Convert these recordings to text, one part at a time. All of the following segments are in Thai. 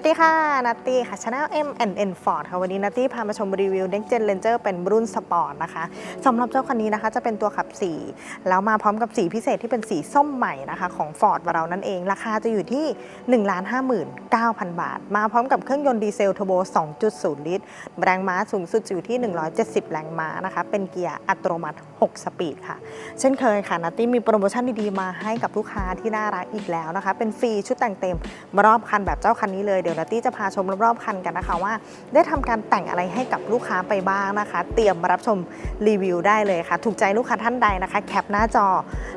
วัสดีค่ะ นัตตี้ค่ะ Channel M N N Ford ค่ะ วันนี้นัตตี้พามาชมรีวิว Next Gen Ranger เป็นรุ่นสปอร์ตนะคะสำหรับเจ้าคันนี้นะคะ จะเป็นตัวขับ4แล้วมาพร้อมกับสีพิเศษที่เป็นสีส้มใหม่นะคะ ของ Ford เรานั่นเอง ราคาจะอยู่ที่ 1,59,000 บาท มาพร้อมกับเครื่องยนต์ดีเซลเทอร์โบ 2.0 ลิตร แรงม้าสูงสุดอยู่ที่ 170 แรงม้านะคะ เป็นเกียร์อัตโนมัติ 6 สปีดค่ะ เช่นเคยค่ะ นัตตี้มีโปรโมชั่นดีๆมาให้กับลูกค้าที่น่ารักอีกแล้วนะคะ เป็นฟรีชุดแต่งเต็มรอบคันแบบเจ้าคันนี้เลยดี๋ยวนัตตี้จะพาชมรอบๆคันกันนะคะว่า ได้ทำการแต่งอะไรให้กับลูกค้าไปบ้างนะคะ เตรียมมารับชมรีวิวได้เลยค่ะ ถูกใจลูกค้าท่านใดนะคะ แคปหน้าจอ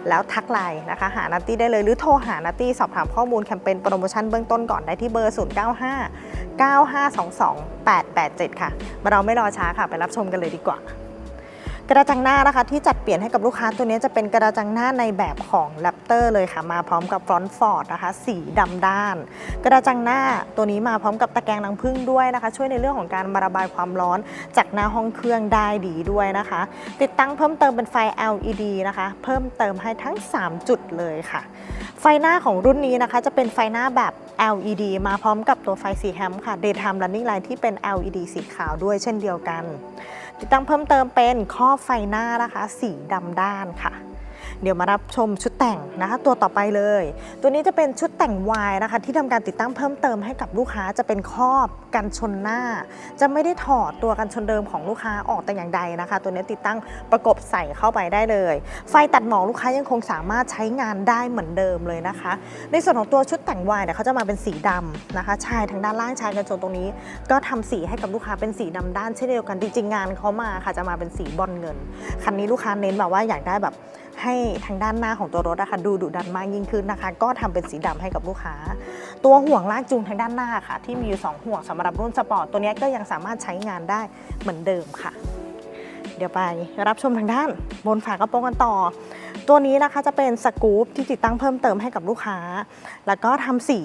แล้วทักไลน์นะคะ หานัตตี้ได้เลยหรือโทรหานัตตี้สอบถามข้อมูลแคมเปญโปรโมชั่นเบื้องต้นก่อนได้ที่เบอร์ 095 9522 887 ค่ะมาเราไม่รอช้าค่ะ ไปรับชมกันเลยดีกว่า กระจังหน้านะคะที่จัดเปลี่ยนให้กับลูกค้าตัวนี้จะเป็นกระจังหน้าในแบบของ r a p t o r เลยค่ะ มาพร้อมกับฟรอนต์ฟอร์ดนะคะสีดำด้าน กระจังหน้าตัวนี้มาพร้อมกับตะแกรงรังผึ้งด้วยนะคะ ช่วยในเรื่องของการมาระบายความร้อนจากหน้าห้องเครื่องได้ดีด้วยนะคะ ติดตั้งเพิ่มเติมเป็นไฟ LED นะคะ เพิ่มเติมให้ทั้ง 3 จุดเลยค่ะ ไฟหน้าของรุ่นนี้นะคะ จะเป็นไฟหน้าแบบ LED มาพร้อมกับตัวไฟสีแฮมค่ะ Daytime Running Light ที่เป็น LED สีขาวด้วยเช่นเดียวกัน ติดตั้งเพิ่มเติมเป็นข้อบไฟหน้านะคะ สีดำด้านค่ะ เดี๋ยวมารับชมชุดแต่งนะคะ ตัวต่อไปเลย ตัวนี้จะเป็นชุดแต่งวายนะคะ ที่ทำการติดตั้งเพิ่มเติมให้กับลูกค้าจะเป็นครอบกันชนหน้า จะไม่ได้ถอดตัวกันชนเดิมของลูกค้าออกแต่อย่างใดนะคะ ตัวนี้ติดตั้งประกบใส่เข้าไปได้เลย ไฟตัดหมอกลูกค้ายังคงสามารถใช้งานได้เหมือนเดิมเลยนะคะ ในส่วนของตัวชุดแต่งวายเนี่ยเขาจะมาเป็นสีดำนะคะชายทางด้านล่างชายกันชนตรงนี้ ก็ทำสีให้กับลูกค้าเป็นสีดำด้านเช่นเดียวกันจริงๆงานเขามาค่ะจะมาเป็นสีบอลเงิน คันนี้ลูกค้าเน้นแบบว่าอยากได้แบบ ให้ทางด้านหน้าของตัวรถนะคะดูดุดันมากยิ่งขึ้นนะคะ ก็ทำเป็นสีดำให้กับลูกค้า ตัวห่วงลากจูงทางด้านหน้าค่ะ ที่มีอยู่สองห่วงสำหรับรุ่นสปอร์ตตัวนี้ก็ยังสามารถใช้งานได้เหมือนเดิมค่ะ เดี๋ยวไปรับชมทางด้านบนฝากระโปรงกันต่อ ตัวนี้นะคะจะเป็นสกู๊ปที่ติดตั้งเพิ่มเติมให้กับลูกค้า แล้วก็ทำสี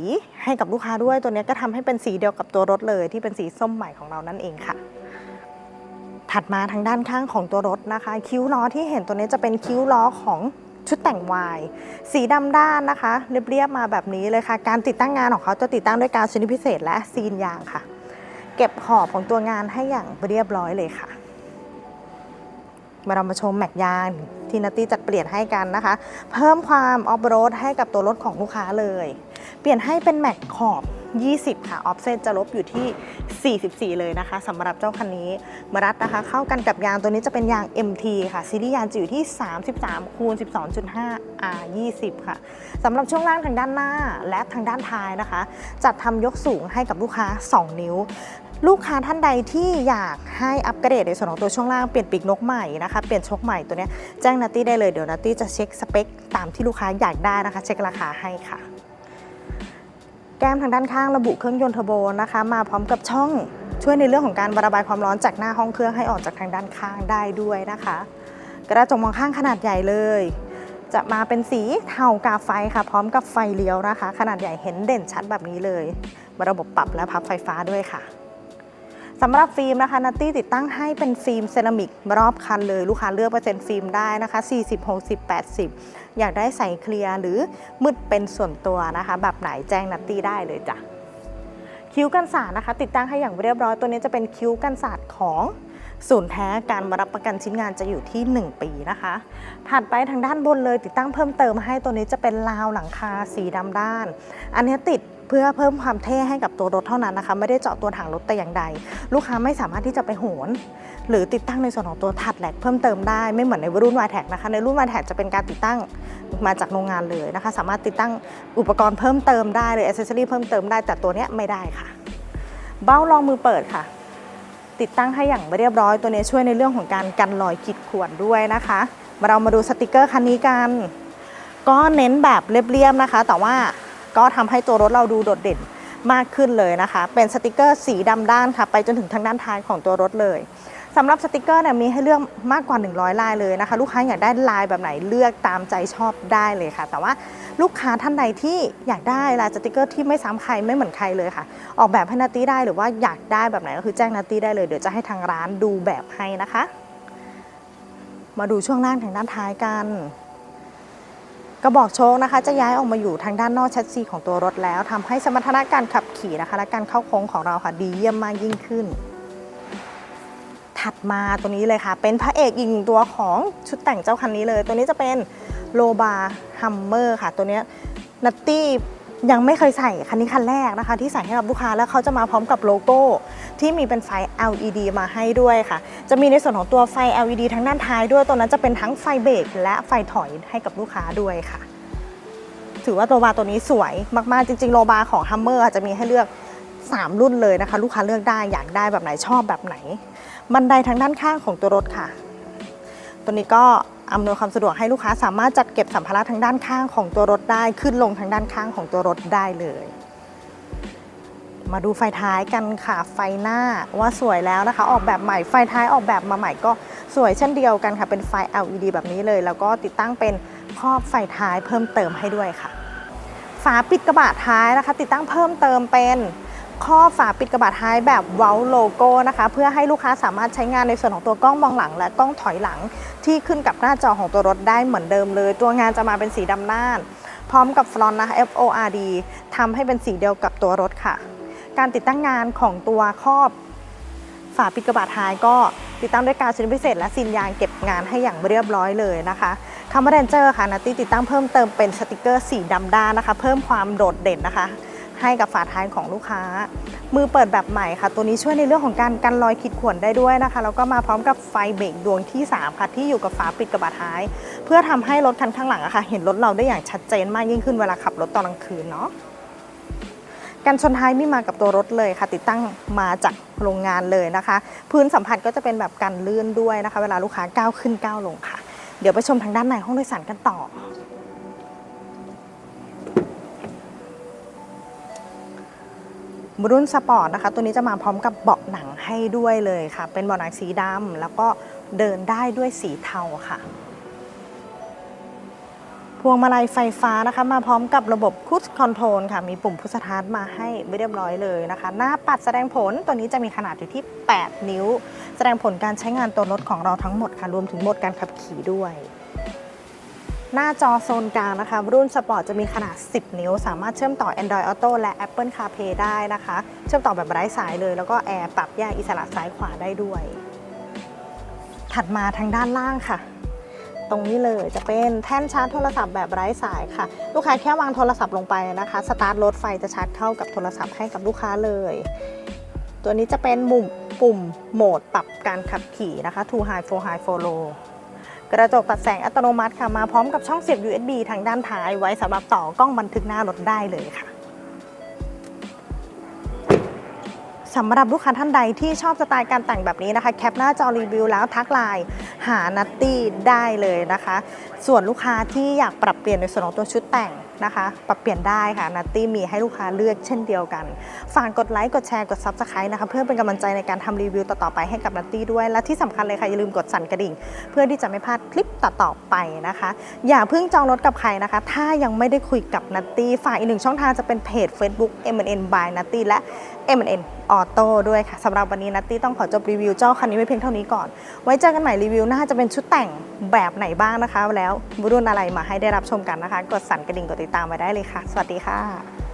ให้กับลูกค้าด้วยตัวนี้ก็ทำให้เป็นสีเดียวกับตัวรถเลย ที่เป็นสีส้มใหม่ของเรานั่นเองค่ะ ถัดมาทางด้านข้างของตัวรถนะคะ คิ้วล้อที่เห็นตัวนี้จะเป็นคิ้วล้อของชุดแต่งวาย สีดำด้านนะคะเรียบๆมาแบบนี้เลยค่ะ การติดตั้งงานของเขาจะติดตั้งด้วยกาวชนิดพิเศษและซีนยางค่ะ เก็บขอบของตัวงานให้อย่างเรียบร้อยเลยค่ะ มาเรามาชมแม็กยางที่นัตตี้จัดเปลี่ยนให้กันนะคะ เพิ่มความออฟโรดให้กับตัวรถของลูกค้าเลย เปลี่ยนให้เป็นแม็กขอบ 20 ค่ะ ออฟเซตจะลบอยู่ที่ 44 เลยนะคะสำหรับเจ้าคันนี้มารัดนะคะ เข้ากันกับยางตัวนี้จะเป็นยาง MT ค่ะ ซีรีส์ยางจะอยู่ที่ 33 คูณ 12.5 R 20 ค่ะสำหรับช่วงล่างทางด้านหน้าและทางด้านท้ายนะคะ จัดทำยกสูงให้กับลูกค้า 2 นิ้วลูกค้าท่านใดที่อยากให้อัปเกรดในส่วนของตัวช่วงล่างเปลี่ยนปีกนกใหม่นะคะเปลี่ยนชกใหม่ตัวนี้แจ้งนัตตี้ได้เลยเดี๋ยวนัตตี้จะเช็คสเปคตามที่ลูกค้าอยากได้นะคะ เช็คราคาให้ค่ะ แก้มทางด้านข้างระบุเครื่องยนต์เทอร์โบนะคะ มาพร้อมกับช่องช่วยในเรื่องของการระบายความร้อนจากหน้าห้องเครื่องให้ออกจากทางด้านข้างได้ด้วยนะคะ กระจกมองข้างขนาดใหญ่เลย จะมาเป็นสีเทากาไฟค่ะ พร้อมกับไฟเลี้ยวนะคะ ขนาดใหญ่เห็นเด่นชัดแบบนี้เลย ระบบปรับและพับไฟฟ้าด้วยค่ะ สำหรับฟิล์มนะคะนัตตี้ติดตั้งให้เป็นฟิล์มเซรามิกรอบคันเลย ลูกค้าเลือกเปอร์เซ็นต์ฟิล์มได้นะคะ 40 60 80 อยากได้ใสเคลียร์หรือมืดเป็นส่วนตัวนะคะ แบบไหนแจ้งนัตตี้ได้เลยจ้ะคิ้วกันศาสตร์นะคะ ติดตั้งให้อย่างเรียบร้อยตัวนี้จะเป็นคิ้วกันศาสตร์ของศูนย์แท้การมารับประกันชิ้นงานจะอยู่ที่ 1 ปีนะคะ ถัดไปทางด้านบนเลยติดตั้งเพิ่มเติมให้ตัวนี้จะเป็นราวหลังคาสีดำด้าน อันนี้ติด เพื่อเพิ่มความเท่ให้กับตัวรถเท่านั้นนะคะ ไม่ได้เจาะตัวถังรถแต่อย่างใด ลูกค้าไม่สามารถที่จะไปโหน หรือติดตั้งในส่วนของตัวถัดแหลกเพิ่มเติมได้ไม่เหมือนในรุ่น y t แท็กนะคะ ในรุ่น y t แท็กจะเป็นการติดตั้งมาจากโรงงานเลยนะคะ สามารถติดตั้งอุปกรณ์เพิ่มเติมได้เลยอ c เซ s ซอรี่เพิ่มเติมได้แต่ตัวนี้ไม่ได้ค่ะ เบ้ารองมือเปิดค่ะ ติดตั้งให้อย่างเรียบร้อยตัวนี้ช่วยในเรื่องของการกันรอยขีดข่วนด้วยนะคะมาเรามาดูสติกเกอร์คันนี้กัน ก็เน้นแบบเรียบๆนะคะ แต่ว่า ก็ทำให้ตัวรถเราดูโดดเด่นมากขึ้นเลยนะคะ เป็นสติกเกอร์สีดำด้านค่ะ ไปจนถึงทางด้านท้ายของตัวรถเลยสำหรับสติกเกอร์เนี่ยมีให้เลือกมากกว่า 100 ลายเลยนะคะ ลูกค้าอยากได้ลายแบบไหนเลือกตามใจชอบได้เลยค่ะ แต่ว่าลูกค้าท่านใดที่อยากได้ลายสติกเกอร์ที่ไม่ซ้ำใครไม่เหมือนใครเลยค่ะ ออกแบบให้นาตี้ได้หรือว่าอยากได้แบบไหนก็คือแจ้งนาตี้ได้เลยเดี๋ยวจะให้ทางร้านดูแบบให้นะคะ มาดูช่วงล่างทางด้านท้ายกัน กระบอกโชคนะคะจะย้ายออกมาอยู่ทางด้านนอกแชสซีของตัวรถแล้วทำให้สมรรถนะการขับขี่นะคะและการเข้าโค้งของเราค่ะดีเยี่ยมมากยิ่งขึ้น ถัดมาตัวนี้เลยค่ะ เป็นพระเอกอีกหนึ่งตัวของชุดแต่งเจ้าคันนี้เลย ตัวนี้จะเป็นโลบาฮัมเมอร์ค่ะ ตัวนี้นัตตี้ยังไม่เคยใส่คันนี้คันแรกนะคะ ที่ใส่ให้กับลูกค้าแล้วเขาจะมาพร้อมกับโลโก้ ที่มีเป็นไฟ LED มาให้ด้วยค่ะ จะมีในส่วนของตัวไฟ LED ทั้งด้านท้ายด้วยตัวนั้นจะเป็นทั้งไฟเบรกและไฟถอยให้กับลูกค้าด้วยค่ะ ถือว่าโลบาตัวนี้สวยมากๆจริงๆโลบาของ Hummer อาจจะมีให้เลือก 3 รุ่นเลยนะคะ ลูกค้าเลือกได้อยากได้แบบไหนชอบแบบไหน บันไดทางด้านข้างของตัวรถค่ะ ตัวนี้ก็อำนวยความสะดวกให้ลูกค้าสามารถจัดเก็บสัมภาระทางด้านข้างของตัวรถได้ขึ้นลงทางด้านข้างของตัวรถได้เลย มาดูไฟท้ายกันค่ะไฟหน้าว่าสวยแล้วนะคะ ออกแบบใหม่ไฟท้ายออกแบบมาใหม่ก็สวยเช่นเดียวกันค่ะ เป็นไฟ LED แบบนี้เลย แล้วก็ติดตั้งเป็นครอบไฟท้ายเพิ่มเติมให้ด้วยค่ะ ฝาปิดกระบะท้ายนะคะ ติดตั้งเพิ่มเติมเป็นข้อบฝาปิดกระบะท้ายแบบเว้าโลโก้นะคะ เพื่อให้ลูกค้าสามารถใช้งานในส่วนของตัวกล้องมองหลัง และกล้องถอยหลังที่ขึ้นกับหน้าจอของตัวรถได้เหมือนเดิมเลย ตัวงานจะมาเป็นสีดำน่าน พร้อมกับฟลอนนะคะ FORD ทำให้เป็นสีเดียวกับตัวรถค่ะ การติดตั้งงานของตัวครอบฝาปิดกระบะท้ายก็ติดตั้งด้วยกาวชนิดพิเศษ และซีนยางเก็บงานให้อย่างเรียบร้อยเลยนะคะคำว่าเรนเจอร์ค่ะนัตตี้ติดตั้งเพิ่มเติมเป็นสติกเกอร์สีดำด้านนะคะ เพิ่มความโดดเด่นนะคะ ให้กับฝาท้ายของลูกค้า มือเปิดแบบใหม่ค่ะ ตัวนี้ช่วยในเรื่องของการกันรอยขีดข่วนได้ด้วยนะคะแล้วก็มาพร้อมกับไฟเบรกดวงที่ 3 ค่ะที่อยู่กับฝาปิดกระบะท้าย เพื่อทำให้รถคันข้างหลังอะค่ะเห็นรถเราได้อย่างชัดเจนมากยิ่งขึ้นเวลาขับรถตอนกลางคืนเนาะ กันชนท้ายมีมากับตัวรถเลยค่ะ ติดตั้งมาจากโรงงานเลยนะคะ พื้นสัมผัสก็จะเป็นแบบกันลื่นด้วยนะคะ เวลาลูกค้าก้าวขึ้นก้าวลงค่ะ เดี๋ยวไปชมทางด้านในห้องโดยสารกันต่อรุ่นสปอร์ตนะคะ ตัวนี้จะมาพร้อมกับเบาะหนังให้ด้วยเลยค่ะ เป็นเบาะหนังสีดำแล้วก็เดินได้ด้วยสีเทาค่ะ วงมาลัยไฟฟ้านะคะ มาพร้อมกับระบบคู i คอนโทรลค่ะ มีปุ่มพุชสตาร์ทมาให้เรียบร้อยเลยนะคะ หน้าปัดแสดงผลตัวนี้จะมีขนาดอยู่ที่ 8 นิ้ว แสดงผลการใช้งานตัวรถของเราทั้งหมดค่ะ รวมถึงโหมดการขับขี่ด้วย หน้าจอโซนกลางนะคะ รุ่นสปอร์ตจะมีขนาด 10 นิ้ว สามารถเชื่อมต่อ Android Auto และ Apple CarPlay ได้นะคะ เชื่อมต่อแบบไร้สายเลย แล้วก็แอร์ปรับแยกอิสระซ้ายขวาได้ด้วย ถัดมาทางด้านล่างค่ะ ตรงนี้เลยจะเป็นแท่นชาร์จโทรศัพท์แบบไร้สายค่ะ ลูกค้าแค่วางโทรศัพท์ลงไปนะคะสตาร์ทรถไฟจะชาร์จเข้ากับโทรศัพท์ให้กับลูกค้าเลย ตัวนี้จะเป็นมุมปุ่มโหมดปรับการขับขี่นะคะ to high for high for low กระจกตัดแสงอัตโนมัติค่ะมาพร้อมกับช่องเสียบ USB ทางด้านท้ายไว้สำหรับต่อกล้องบันทึกหน้ารถได้เลยค่ะ สำหรับลูกค้าท่านใดที่ชอบสไตล์การแต่งแบบนี้นะคะ แคปหน้าจอรีวิวแล้วทักไลน์หานัตตี้ได้เลยนะคะ ส่วนลูกค้าที่อยากปรับเปลี่ยนในส่วนของตัวชุดแต่ง นะคะ ปรับเปลี่ยนได้ค่ะนัตตี้มีให้ลูกค้าเลือกเช่นเดียวกัน ฝากกดไลค์ กดแชร์ กด Subscribe นะคะ เพื่อเป็นกำลังใจในการทำรีวิวต่อๆไปให้กับนัตตี้ด้วย และที่สำคัญเลยค่ะอย่าลืมกดสั่นกระดิ่ง เพื่อที่จะไม่พลาดคลิปต่อๆไปนะคะ อย่าเพิ่งจองรถกับใครนะคะ ถ้ายังไม่ได้คุยกับนัตตี้ฝากอีกหนึ่งช่องทางจะเป็นเพจ Facebook M&N by นัตตี้และ M&N Auto ด้วยค่ะสำหรับวันนี้นัตตี้ต้องขอจบรีวิวเจ้าคันนี้ไว้เพียงเท่านี้ก่อน ไว้เจอกันใหม่รีวิวหน้าจะเป็นชุดแต่งแบบไหนบ้างนะคะ แล้วรุ่นอะไรมาให้ได้รับชมกันนะคะ กดสั่นกระดิ่งกดติดตามไว้ได้เลยค่ะ สวัสดีค่ะ